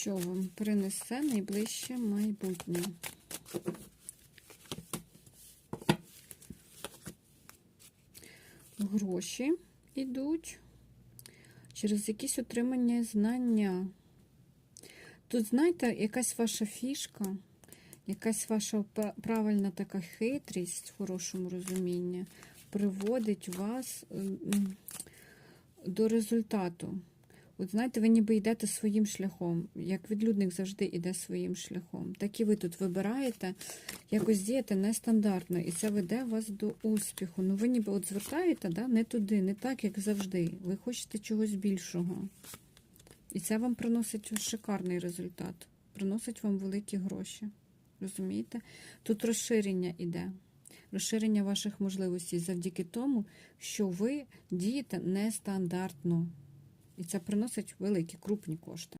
що вам принесе найближче майбутнє? Гроші йдуть через якісь отримання знання. Тут, знаєте, якась ваша фішка, якась ваша правильна така хитрість в хорошому розумінні приводить вас до результату. От знаєте, ви ніби йдете своїм шляхом, як відлюдник завжди йде своїм шляхом. Так і ви тут вибираєте, якось діяти нестандартно, і це веде вас до успіху. Ну ви ніби от звертаєте да, не туди, не так, як завжди. Ви хочете чогось більшого. І це вам приносить шикарний результат. Приносить вам великі гроші. Розумієте? Тут розширення іде. Розширення ваших можливостей завдяки тому, що ви дієте нестандартно. І це приносить великі, крупні кошти.